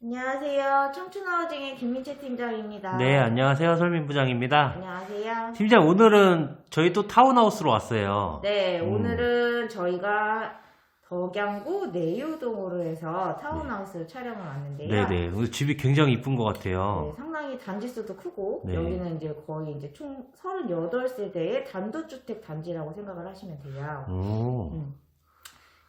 안녕하세요. 청춘하우징의 김민채 팀장입니다. 네, 안녕하세요. 설민 부장입니다. 안녕하세요. 팀장, 오늘은 저희 또 타운하우스로 왔어요. 네, 음. 오늘은 저희가 덕양구 내유동으로 해서 타운하우스 촬영을 왔는데요. 네네. 오늘 집이 굉장히 이쁜 것 네, 같아요. 상당히 단지수도 크고 네. 여기는 이제 거의 이제 총 38세대의 단독주택 단지라고 생각을 하시면 돼요. 오. 음.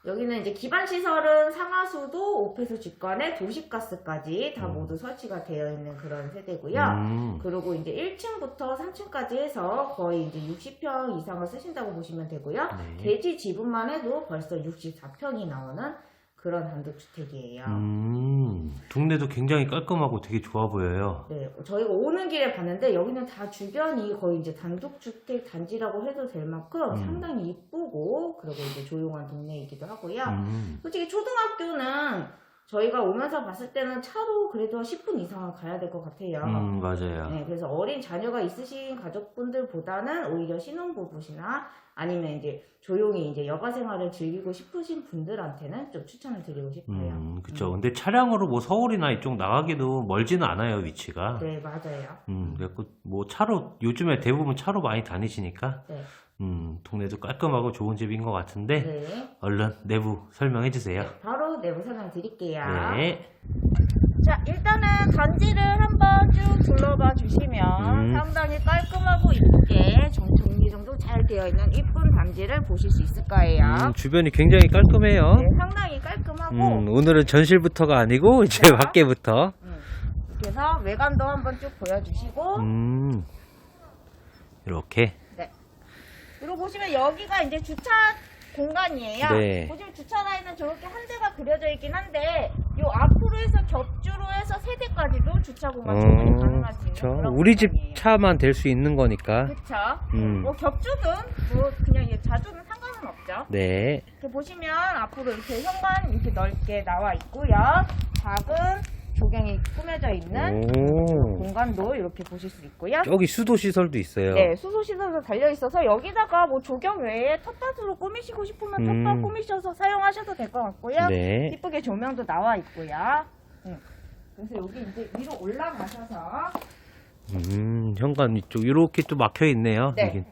여기는 이제 기반 시설은 상하수도, 오폐수 직관에 도시가스까지 다 음. 모두 설치가 되어 있는 그런 세대고요. 음. 그리고 이제 1층부터 3층까지 해서 거의 이제 60평 이상을 쓰신다고 보시면 되고요. 네. 대지 지분만 해도 벌써 64평이 나오는 그런 단독주택이에요. 음. 동네도 굉장히 깔끔하고 되게 좋아 보여요. 네, 저희가 오는 길에 봤는데 여기는 다 주변이 거의 이제 단독주택 단지라고 해도 될 만큼 음. 상당히 이쁘고 그리고 이제 조용한 동네이기도 하고요. 음. 솔직히 초등학교는 저희가 오면서 봤을 때는 차로 그래도 10분 이상은 가야 될 것 같아요. 음, 맞아요. 네, 그래서 어린 자녀가 있으신 가족분들보다는 오히려 신혼부부시나 아니면 이제 조용히 이제 여가 생활을 즐기고 싶으신 분들한테는 좀 추천을 드리고 싶어요. 음, 그쵸. 근데 차량으로 뭐 서울이나 이쪽 나가기도 멀지는 않아요, 위치가. 네, 맞아요. 음, 그래갖고 뭐 차로, 요즘에 대부분 차로 많이 다니시니까, 네. 음, 동네도 깔끔하고 좋은 집인 것 같은데, 네. 얼른 내부 설명해 주세요. 바로 내부 설명 드릴게요. 네. 자, 일단은 단지를 한번 쭉 둘러봐 주시면 음. 상당히 깔끔하고 이쁘게 정- 정리정돈 잘 되어 있는 이쁜 단지를 보실 수 있을 거예요. 음, 주변이 굉장히 깔끔해요. 네, 상당히 깔끔하고 음, 오늘은 전실부터가 아니고 이제 자. 밖에부터. 음, 그래서 외관도 한번 쭉 보여주시고 음, 이렇게. 그리고 보시면 여기가 이제 주차 공간이에요. 네. 보시면 주차 라인은 저렇게 한 대가 그려져 있긴 한데 요 앞으로 해서 겹주로 해서 세 대까지도 주차 공간 충분히 가능할 수 있는 어, 그쵸. 그런 우리 집 공간이에요. 차만 될 수 있는 거니까. 그쵸. 음. 뭐 겹주든 뭐 그냥 이게 자주는 상관은 없죠. 네. 이렇게 보시면 앞으로 이렇게 현관 이렇게 넓게 나와 있고요. 작은 조경이 꾸며져 있는 오. 공간도 이렇게 보실 수 있고요. 여기 수도 시설도 있어요. 네, 수소 시설도 달려 있어서 여기다가 뭐 조경 외에 텃밭으로 꾸미시고 싶으면 음. 텃밭 꾸미셔서 사용하셔도 될 것 같고요. 네. 이쁘게 조명도 나와 있고요. 음. 그래서 여기 이제 위로 올라가셔서 음, 현관 이쪽 이렇게 또 막혀 있네요. 네. 여긴.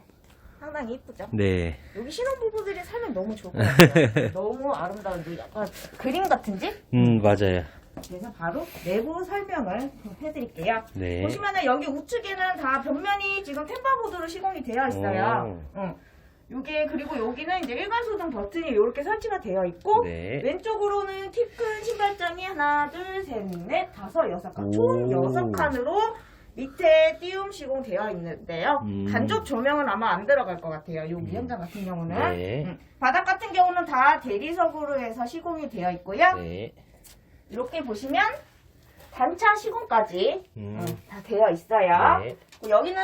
상당히 이쁘죠? 네. 여기 신혼부부들이 살면 너무 좋을 것 같아요. 너무 아름다운 데 약간 그림 같은 집? 음, 맞아요. 그래서 바로 내부 설명을 해드릴게요. 네. 보시면은 여기 우측에는 다 벽면이 지금 템바보드로 시공이 되어 있어요. 응. 요게 그리고 여기는 이제 일반 소등 버튼이 이렇게 설치가 되어 있고 네. 왼쪽으로는 키 큰 신발장이 하나, 둘, 셋, 넷, 다섯, 여섯 칸, 오. 총 여섯 칸으로 밑에 띄움 시공 되어 있는데요. 음. 간접 조명은 아마 안 들어갈 것 같아요. 요 위험장 같은 경우는 네. 음. 바닥 같은 경우는 다 대리석으로 해서 시공이 되어 있고요. 네. 이렇게 보시면 단차 시공까지 음. 어, 다 되어 있어요. 네. 여기는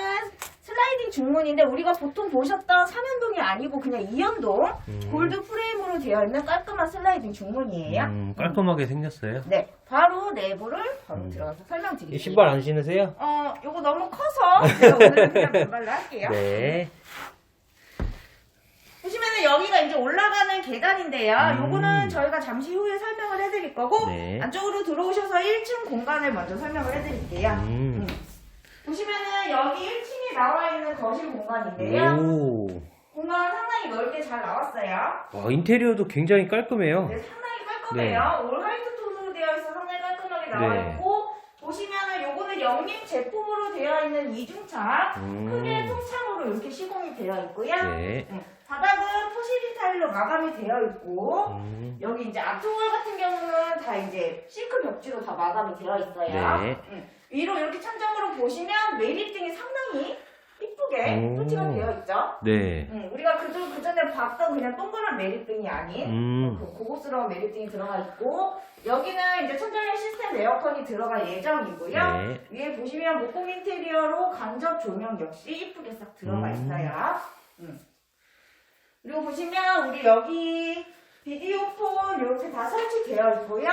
슬라이딩 중문인데 우리가 보통 보셨던 3연동이 아니고 그냥 2연동 음. 골드 프레임으로 되어 있는 깔끔한 슬라이딩 중문이에요. 음, 깔끔하게 생겼어요. 네, 바로 내부를 바로 음. 들어가서 설명드릴게요. 이 신발 안 신으세요? 어, 요거 너무 커서 제가 오늘은 그냥 반발로 할게요. 네. 보시면은 여기가 이제 올라가는 계단인데요. 음. 요거는 저희가 잠시 후에 설명을 해드릴 거고 네. 안쪽으로 들어오셔서 1층 공간을 먼저 설명을 해드릴게요. 음. 음. 보시면은 여기 1층에 나와 있는 거실 공간인데요. 오. 공간 상당히 넓게 잘 나왔어요. 와, 인테리어도 굉장히 깔끔해요. 네, 상당히 깔끔해요. 올 화이트 톤으로 되어 있어 상당히 깔끔하게 나와 네. 있고 보시면은 요거는 영림 제품으로 되어 있는 이중창 음. 크게 통창으로 이렇게 시공이 되어 있고요. 네. 네, 바닥은 포시리 타일로 마감이 되어 있고 음. 여기 이제 앞쪽을 같은 경우는 다 이제 싱크 벽지로 다 마감이 되어 있어요. 네. 음, 위로 이렇게 천장으로 보시면 매립등이 상당히 이쁘게 오. 설치가 되어 있죠. 네. 음, 우리가 그, 그 전에 봤던 그냥 동그란 매립등이 아닌 음. 그 고급스러운 매립등이 들어가 있고 여기는 이제 천장에 시스템 에어컨이 들어갈 예정이고요. 네. 위에 보시면 목공 인테리어로 간접 조명 역시 이쁘게 싹 들어가 음. 있어요. 음. 그리고 보시면 우리 여기 비디오폰 이렇게 다 설치되어 있고요.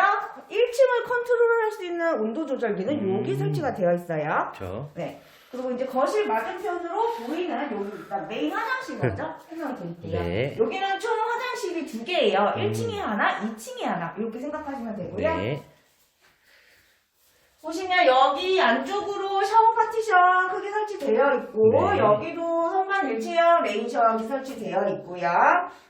1층을 컨트롤할 수 있는 온도 조절기는 음. 여기 설치가 되어 있어요. 그렇죠. 네. 그리고 이제 거실 맞은편으로 보이는 여기 일단 메인 화장실 먼저 설명을 드릴게요. 네. 여기는 총 화장실이 두 개예요. 음. 1층에 하나, 2층에 하나 이렇게 생각하시면 되고요. 네. 보시면 여기 안쪽으로 샤워 파티션 크게 설치되어 있고 네. 여기도 선반 일체형 레인 샤워기 설치되어 있고요.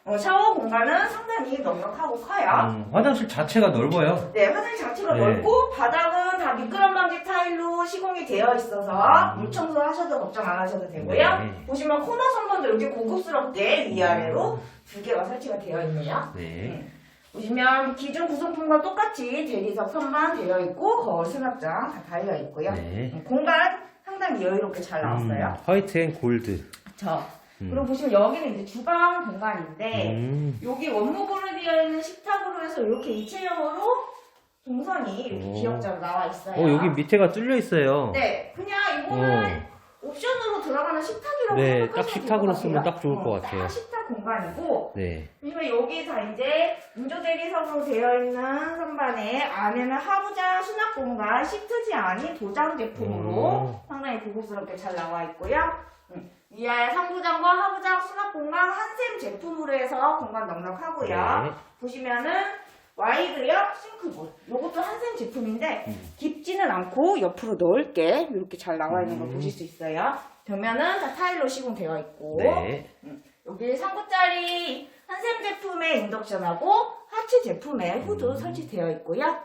어, 샤워 공간은 상당히 넉넉하고 커요. 음, 화장실 자체가 넓어요. 네, 화장실 자체가 네. 넓고 바닥은 다 미끄럼 방지 타일로 시공이 되어 있어서 음. 물 청소하셔도 걱정 안 하셔도 되고요. 네. 보시면 코너 선반도 이렇게 고급스럽게 위아래로 두 개가 설치가 되어 있네요. 네. 보시면 기존 구성품과 똑같이 대리석 선반 되어 있고 거울 수납장 다 달려 있고요. 네. 음, 공간 상당히 여유롭게 잘 나왔어요. 음, 화이트 앤 골드. 저 음. 그리고 보시면 여기는 이제 주방 공간인데 음. 여기 원목으로 되어 있는 식탁으로 해서 이렇게 일체형으로 동선이 이렇게 오. 기역자로 나와 있어요. 어, 여기 밑에가 뚫려 있어요. 네, 그냥 이거는 옵션으로 들어가는 식탁이라고 네, 생각하시면 딱 식탁으로 같아요. 쓰면 딱 좋을 것 어, 같아요. 딱 식탁 공간이고 네. 그러면 여기 다 이제 인조 대리석으로 되어 있는 선반에 안에는 하부장 수납 공간 시트지 아닌 도장 제품으로 음. 상당히 고급스럽게 잘 나와 있고요. 음, 위아래 상부장과 하부장 수납 공간 한샘 제품으로 해서 공간 넉넉하고요. 네. 보시면은 와이드역 싱크볼. 요것도 한샘 제품인데 음. 깊지는 않고 옆으로 넓게 이렇게 잘 나와 있는 걸 음. 보실 수 있어요. 벽면은 다 타일로 시공되어 있고 네. 여기 3구짜리 한샘 제품의 인덕션하고 하치 제품의 후드 음. 설치되어 있고요.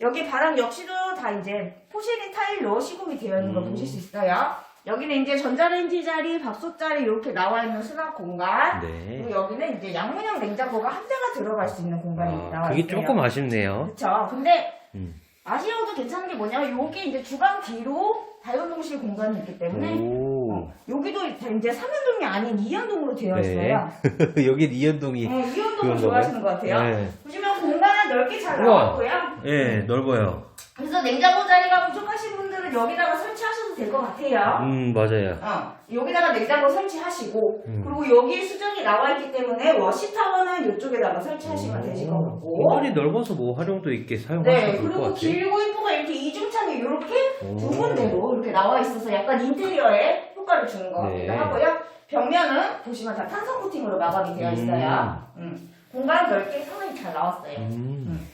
여기 바람 역시도 다 이제 포쉐린 타일로 시공이 되어 있는 걸 음. 보실 수 있어요. 여기는 이제 전자레인지 자리, 밥솥 자리 이렇게 나와 있는 수납 공간. 네. 그리고 여기는 이제 양문형 냉장고가 한 대가 들어갈 수 있는 공간이 아, 그게 있어요. 조금 아쉽네요. 그렇죠. 근데 음. 아쉬워도 괜찮은 게 뭐냐면 여기 이제 주방 뒤로 다용동실 공간이 있기 때문에 오. 어, 여기도 이제 3연동이 아닌 2연동으로 되어 네. 있어요. 여기 이연동이. 어, 2연동을 그런가 좋아하시는. 것 같아요. 네. 보시면 공 넓게 잘 우와. 나왔고요. 예, 넓어요. 그래서 냉장고 자리가 부족하신 분들은 여기다가 설치하셔도 될 것 같아요. 음, 맞아요. 어, 여기다가 냉장고 설치하시고 음. 그리고 여기 수정이 나와 있기 때문에 워시타워는 이쪽에다가 설치하시면 되실 것 같고 공간이 넓어서 뭐 활용도 있게 네, 사용하셔도 될 것 그리고 같아요. 길고 이쁘고 이렇게 이중창이 이렇게 오. 두 군데로 이렇게 나와 있어서 약간 인테리어에 효과를 주는 것 같기도 네. 하고요. 벽면은 보시면 다 탄성 코팅으로 마감이 되어 있어요. 음. 공간 넓게 상당히 잘 나왔어요. 음.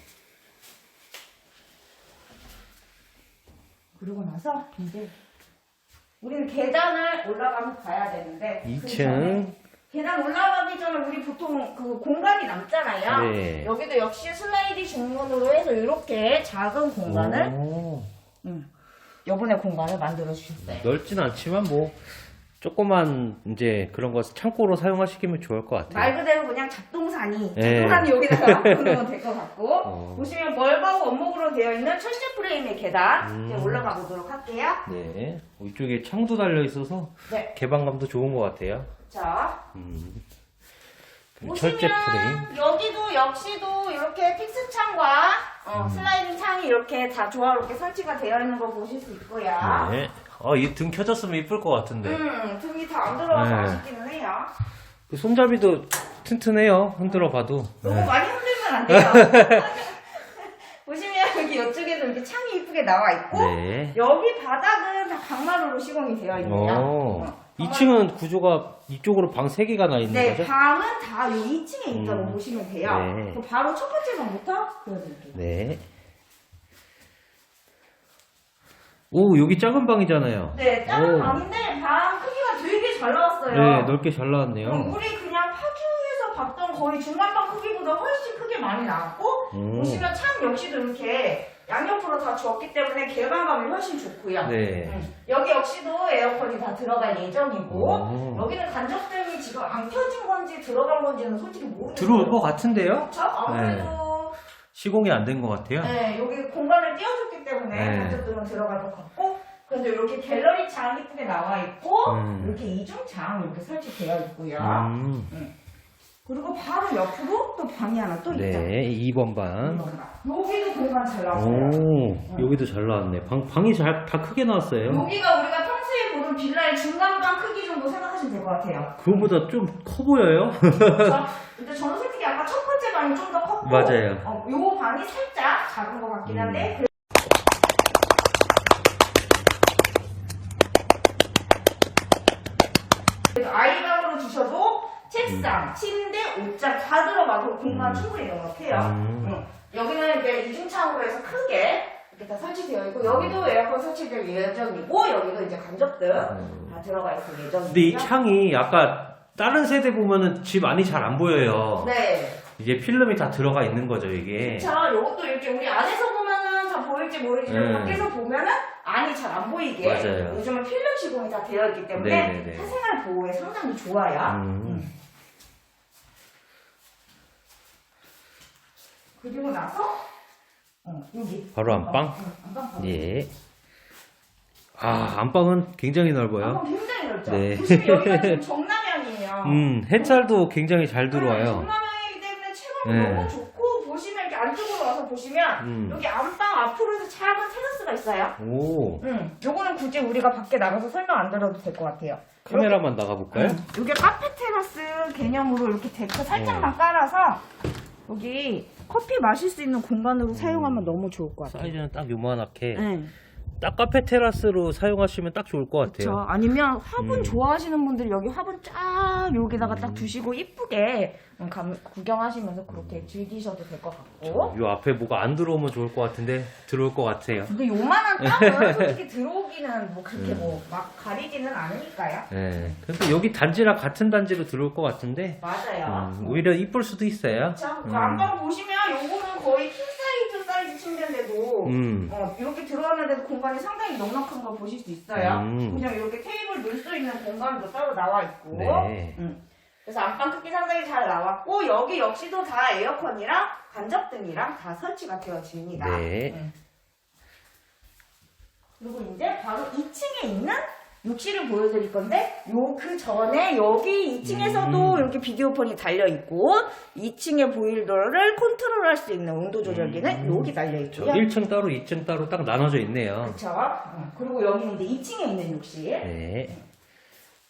그러고 나서 이제 우리는 계단을 올라가서 가야 되는데 그 2층. 전에 계단 올라가기 전에 우리 보통 그 공간이 남잖아요. 네. 여기도 역시 슬라이드 중문으로 해서 이렇게 작은 공간을 오. 음, 여분의 공간을 만들어 주셨어요. 넓진 않지만 뭐 조그만 이제 그런 거 창고로 사용하시면 좋을 것 같아요. 말 그대로 그냥 잡동사니 네. 잡동사니 여기다가 놓으면 될 것 같고 어. 보시면 멀바우 원목으로 되어 있는 철제 프레임의 계단 음. 이제 올라가 보도록 할게요. 네. 이쪽에 창도 달려 있어서 네, 개방감도 좋은 것 같아요. 자 음. 그 보시면 철제 프레임. 여기도 역시도 이렇게 픽스 창과 어, 음. 슬라이딩 창이 이렇게 다 조화롭게 설치가 되어 있는 거 보실 수 있고요. 네. 어, 이 등 켜졌으면 이쁠 것 같은데. 음, 등이 다 안 들어가서 네. 아쉽기는 해요. 그 손잡이도 튼튼해요. 흔들어 봐도. 너무 네. 많이 흔들면 안 돼요. 보시면 여기 이쪽에도 이렇게 창이 이쁘게 나와 있고 네. 여기 바닥은 다 강마루로 시공이 되어 있네요. 어, 2층은 구조가 이쪽으로 방 3개가 나 있는 네, 거죠? 방은 다이 2층에 있다고 음. 보시면 돼요. 네. 그럼 바로 첫 번째 방부터 보여드릴게요. 네. 오, 여기 작은 방이잖아요. 네, 작은 오. 방인데 방 크기가 되게 잘 나왔어요. 네, 넓게 잘 음, 나왔네요. 우리 그냥 파주에서 봤던 거의 중간방 크기보다 훨씬 크게 많이 나왔고 음. 보시면 창 역시도 이렇게 양옆으로 다 주었기 때문에 개방감이 훨씬 좋고요. 네. 음, 여기 역시도 에어컨이 다 들어갈 예정이고 오. 여기는 간접등이 지금 안 켜진 건지 들어간 건지는 솔직히 모르겠어요. 들어올 것 같은데요? 그렇죠? 아무래도 시공이 안 된 것 같아요. 네, 여기 공간을 띄워줬기 때문에 네. 간접등은 들어갈 것 같고 그래서 이렇게 갤러리 창 이쁘게 나와 있고 음. 이렇게 이중 창 이렇게 설치되어 있고요. 음. 그리고 바로 옆으로 또 방이 하나 또 있죠. 네, 2번 방. 여기도 공간 잘 나왔어요. 오, 여기도 잘 나왔네. 방, 방이 잘, 다 크게 나왔어요. 여기가 우리가 평소에 보는 빌라의 중간방 크기 정도 생각하시면 될 것 같아요. 그거보다 좀 커 보여요? 그렇죠? 근데 저는 솔직히 아까 첫 번째 방이 좀 더 컸고 맞아요. 어, 요 방이 살짝 작은 것 같긴 한데 음. 그래서 아이방으로 주셔도 책상, 침대, 옷장 다 들어가도 공간 음. 충분히 넉넉해요. 음. 응. 여기는 이제 이중창으로 해서 크게 이렇게 다 설치되어 있고 여기도 에어컨 설치될 예정이고 여기도 이제 간접등 다 들어가 있을 예정이고요. 근데 이 창이 아까 다른 세대 보면은 집 안이 잘 안 보여요. 네. 이게 필름이 다 들어가 있는 거죠, 이게. 자, 요것도 이렇게 우리 안에서 보면은 다 보일지 모르지만 네. 밖에서 보면은 안이 잘 안 보이게 맞아요. 요즘은 필름 시공이 다 되어 있기 때문에 네 네 네. 사생활 보호에 상당히 좋아요. 음. 그리고 나서 어, 여기 바로 안방? 응, 안방 바로. 예. 아, 안방은 굉장히 넓어요. 안방 굉장히 넓죠. 네. 보시면 여기가 지금 정남향이에요. 음, 햇살도 굉장히 잘 네, 들어와요. 정남향이기 때문에 채광이 네. 너무 좋고 보시면 이렇게 안쪽으로 와서 보시면 음. 여기 안방 앞으로도 작은 테라스가 있어요. 오, 음, 요거는 굳이 우리가 밖에 나가서 설명 안 들어도 될 것 같아요. 카메라만 나가볼까요? 음, 이게 카페 테라스 개념으로 이렇게 데크 살짝만 어. 깔아서 여기 커피 마실 수 있는 공간으로 사용하면 너무 좋을 것 같아요. 사이즈는 딱 요만하게. 네. 딱 카페 테라스로 사용하시면 딱 좋을 것 같아요. 그렇죠. 아니면 화분 음. 좋아하시는 분들 여기 화분 쫙 여기다가 딱 두시고 이쁘게 음, 감- 구경하시면서 그렇게 즐기셔도 될 것 같고. 요 앞에 뭐가 안 들어오면 좋을 것 같은데 들어올 것 같아요. 근데 요만한 땅은 솔직히 들어오기는 뭐 그렇게 음. 뭐막 가리지는 않으니까요. 네. 근데 여기 단지랑 같은 단지로 들어올 것 같은데 맞아요. 음, 오히려 이쁠 수도 있어요. 자, 그 음. 안방 보시면 요거는 거의 킹 사이즈 사이즈 침대인데도 음. 어, 이렇게 들어가는데도 공간이 상당히 넉넉한 걸 보실 수 있어요. 음. 그냥 이렇게 테이블 넣을 수 있는 공간도 따로 나와 있고. 네. 음. 그래서 안방 크기 상당히 잘 나왔고 여기 역시도 다 에어컨이랑 간접등이랑 다 설치가 되어집니다. 네. 음. 그리고 이제 바로 2층에 있는 욕실을 보여드릴 건데 요 그 전에 여기 2층에서도 음. 이렇게 비디오폰이 달려 있고 2층의 보일러를 컨트롤할 수 있는 온도 조절기는 음. 여기 달려 저 있고요. 1층 따로 2층 따로 딱 나눠져 있네요. 그렇죠. 그리고 여기는 이제 2층에 있는 욕실. 네.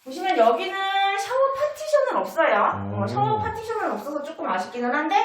보시면 여기는 샤워 파티션은 없어요. 음. 어, 샤워 파티션은 없어서 조금 아쉽기는 한데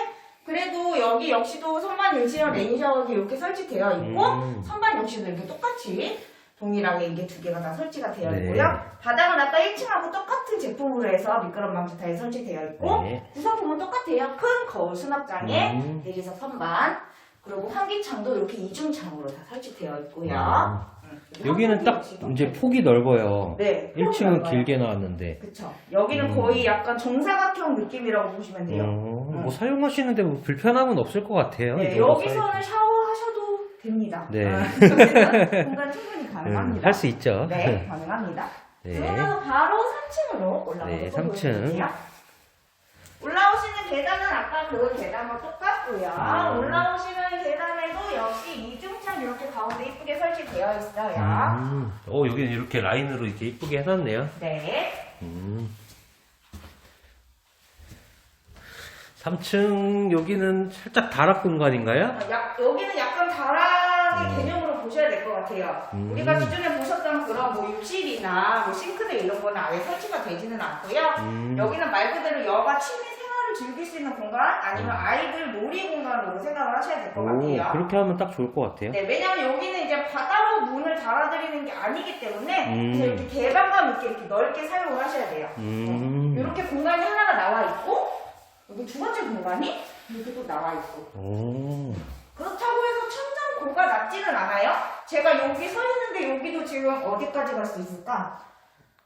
그래도 여기 역시도 선반 일시형 레인 샤워기 이렇게 설치되어 있고 음. 선반 역시도 이렇게 똑같이 동일하게 이게 두 개가 다 설치가 되어 네. 있고요. 바닥은 아까 1층하고 똑같은 제품으로 해서 미끄럼 방지 타일 설치되어 있고 네. 구성품은 똑같아요. 큰 거울 수납장에 음. 대리석 선반 그리고 환기창도 이렇게 이중창으로 다 설치되어 있고요. 음. 음. 여기는 딱 역시도. 이제 폭이 넓어요. 네, 1층은 넓어요. 길게 나왔는데. 그쵸. 여기는 음. 거의 약간 정사각형 느낌이라고 보시면 돼요. 어, 뭐 사용하시는데 뭐 불편함은 없을 것 같아요. 네, 여기서는. 샤워하셔도 됩니다. 네. 아, 공간 충분히 음, 가능합니다. 할수 있죠. 네, 가능합니다. 네. 그러면 바로 3층으로 올라가서 네, 또 3층. 보여드릴게요. 올라오시는 계단은 아까 그 계단과 똑같고요. 음. 올라오시는 계단에도 역시 이중창 이렇게 가운데 이쁘게 설치되어 있어요. 음. 어, 여기는 이렇게 라인으로 이렇게 이쁘게 해놨네요. 네. 3층 여기는 살짝 다락 공간인가요? 약- 여기는 약간 다락의 음. 개념으로 보셔야 될 것 같아요. 음. 우리가 기존에 보셨던 그런 뭐 욕실이나 뭐 싱크대 이런 거는 아예 설치가 되지는 않고요. 음. 여기는 말 그대로 여가 취미 생활을 즐길 수 있는 공간 아니면 아이들 놀이 공간으로 생각을 하셔야 될것 오, 같아요. 그렇게 하면 딱 좋을 것 같아요. 네, 왜냐면 여기는 이제 바다로 문을 달아드리는 게 아니기 때문에 음. 이렇게 개방감 있게 이렇게 넓게 사용을 하셔야 돼요. 음. 이렇게 공간이 하나가 나와 있고 여기 두 번째 공간이 이렇게 또 나와 있고 오. 그렇다고 해서 천장 고가 낮지는 않아요. 제가 여기 서 있는데 여기도 지금 어디까지 갈 수 있을까?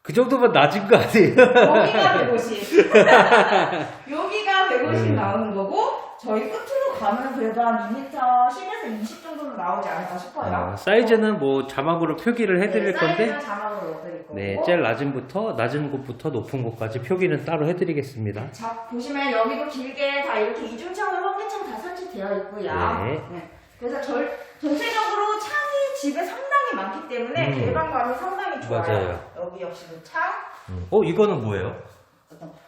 그 정도면 낮은 거 아니에요? 여기가 150. 여기가 150 음. 나오는 거고 저희 끝으로 가면 그래도 한 2m 10에서 20 정도는 나오지 않을까 싶어요. 아, 사이즈는 뭐 자막으로 표기를 해드릴 네, 건데, 사이즈는 자막으로 넣어드릴 거고. 네, 제일 낮은 부터 낮은 곳부터 높은 곳까지 표기는 따로 해드리겠습니다. 자, 보시면 여기도 길게 다 이렇게 이중창으로 환기창 다 설치되어 있고요. 네. 그래서 절, 전체적으로 창이 집에 상당히 많기 때문에 음. 개방감이 상당히 좋아요. 맞아요. 여기 역시도 창. 음. 어, 이거는 뭐예요?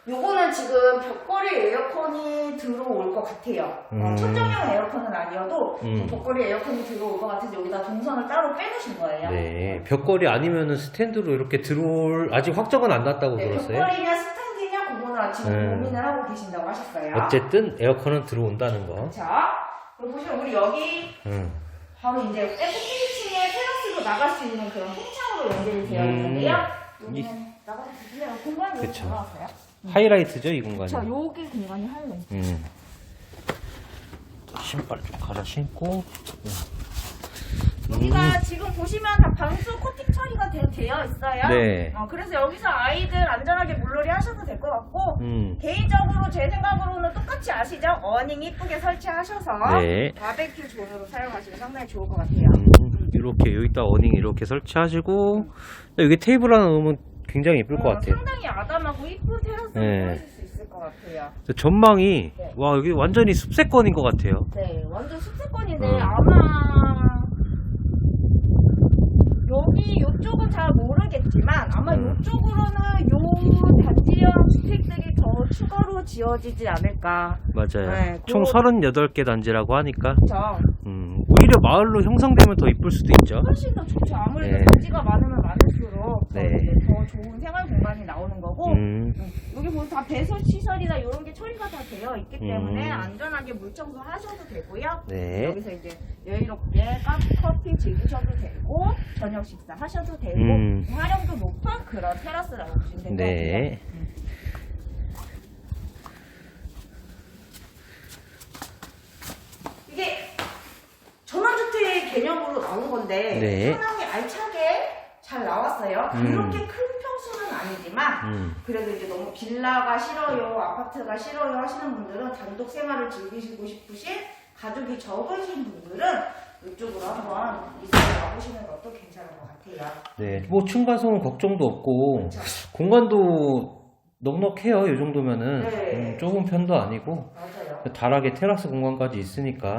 요거는 지금 벽걸이 에어컨이 들어올 것 같아요. 어, 음. 천정형 에어컨은 아니어도 음. 벽걸이 에어컨이 들어올 것 같은데 여기다 동선을 따로 빼놓으신 거예요. 네, 벽걸이 아니면은 스탠드로 이렇게 들어올, 아직 확정은 안 났다고 네, 들었어요. 벽걸이냐 스탠드냐 그거는 지금 네. 고민을 하고 계신다고 하셨어요. 어쨌든 에어컨은 들어온다는 거. 자, 그리고 보시면 우리 여기 음. 바로 이제 F-층에 테라스로 나갈 수 있는 그런 통창으로 연결이 되어 음. 있는데요. 이- 여기는 나가서 공간이 그쵸. 잘 나왔어요. 하이라이트죠, 이 공간이. 자, 여기 공간이 할래. 음. 신발 좀 갈아 신고. 음. 여기가 지금 보시면 다 방수 코팅 처리가 되, 되어 있어요. 네. 어, 그래서 여기서 아이들 안전하게 물놀이 하셔도 될 것 같고 음. 개인적으로 제 생각으로는 똑같이 아시죠? 어닝 이쁘게 설치하셔서 네. 바베큐 존으로 사용하시면 상당히 좋을 것 같아요. 음, 이렇게 여기다 어닝 이렇게 설치하시고 여기 테이블 하나 놓으면 굉장히 예쁠 것 어, 같아요. 상당히 아담하고 이쁜 테라스를 네. 보여줄 수 있을 것 같아요. 전망이 네. 와 여기 완전히 숲세권인 것 같아요. 네, 완전 숲세권인데 음. 아마 여기 이쪽은 잘 모르겠지만 아마 음. 이쪽으로는 요 단지형 주택들이 더 추가로 지어지지 않을까. 맞아요. 네, 총 그- 38개 단지라고 하니까 그렇죠. 음, 오히려 마을로 형성되면 더 이쁠 수도 있죠. 훨씬 더 좋죠. 아무래도 네. 단지가 많으면 많을수록 더, 네. 더 좋은 생활 공간이 나오는 거고 음, 음, 여기 보면 다 배설 시설이나 이런 게 처리가 다 되어 있기 때문에 음. 안전하게 물 청소 하셔도 되고요. 네. 여기서 이제 여유롭게 카페, 커피 즐기셔도 되고 저녁 식사 하셔도 되고 음. 활용도 높은 그런 테라스라고 보시면 될것 네. 같아요. 음. 이게 전원주택 개념으로 나온 건데 네. 상당히 알차게 잘 나왔어요. 음. 그렇게 큰 평수는 아니지만 음, 그래도 이제 너무 빌라가 싫어요, 아파트가 싫어요 하시는 분들은 단독 생활을 즐기시고 싶으신 가족이 적으신 분들은 이쪽으로 한번 이사를 와보시는 것도 괜찮은 것 같아요. 네. 뭐 층간소음 걱정도 없고 그렇죠. 공간도 넉넉해요. 이 정도면은 네. 음, 좁은 편도 아니고 맞아요. 다락에 테라스 공간까지 있으니까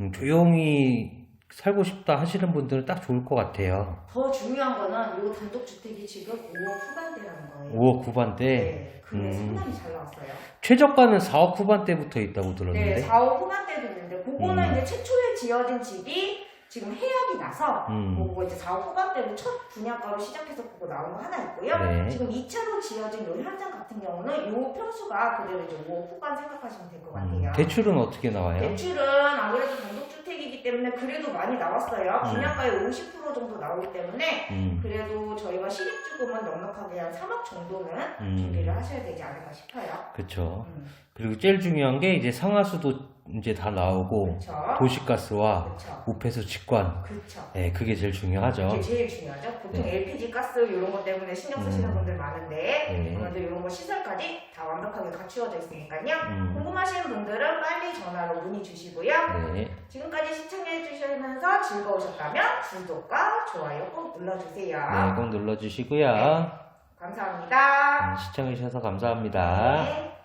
음, 조용히 살고 싶다 하시는 분들은 딱 좋을 것 같아요. 더 중요한 거는 이 단독주택이 지금 5억 후반대라는 거예요. 5억 후반대. 네, 그게 음. 상당히 잘 나왔어요. 최저가는 4억 후반대부터 있다고 들었는데. 네, 4억 후반대도 있는데 그거는 음. 이제 최초에 지어진 집이 지금 해약이 나서 음. 그거 이제 4억 후반대로 첫 분양가로 시작해서 그거 나온 거 하나 있고요. 네. 지금 2차로 지어진 요 현장 같은 경우는 요 평수가 그대로 이제 5억 후반 생각하시면 될것 음, 같아요. 대출은 어떻게 나와요? 대출은 아무래도 단독주택이기 때문에 그래도 많이 나왔어요. 음. 분양가의 50% 정도 나오기 때문에 음, 그래도 저희가 실입주금은 넉넉하게 한 3억 정도는 음. 준비를 하셔야 되지 않을까 싶어요. 그쵸. 음, 그리고 제일 중요한 게 이제 상하수도 이제 다 나오고 그쵸. 도시가스와 그쵸. 우폐수 직관. 그쵸. 네, 그게 제일 중요하죠. 그게 제일 중요하죠. 보통 네. LPG 가스 이런 것 때문에 신경 쓰시는 음. 분들 많은데 네. 오늘도 이런 거 시설까지 다 완벽하게 갖추어져 있으니까요. 음, 궁금하신 분들은 빨리 전화로 문의 주시고요. 네. 지금까지 시청해 주시면서 즐거우셨다면 구독과 좋아요 꼭 눌러주세요. 네, 꼭 눌러주시고요. 감사합니다. 음, 시청해주셔서 감사합니다. 네.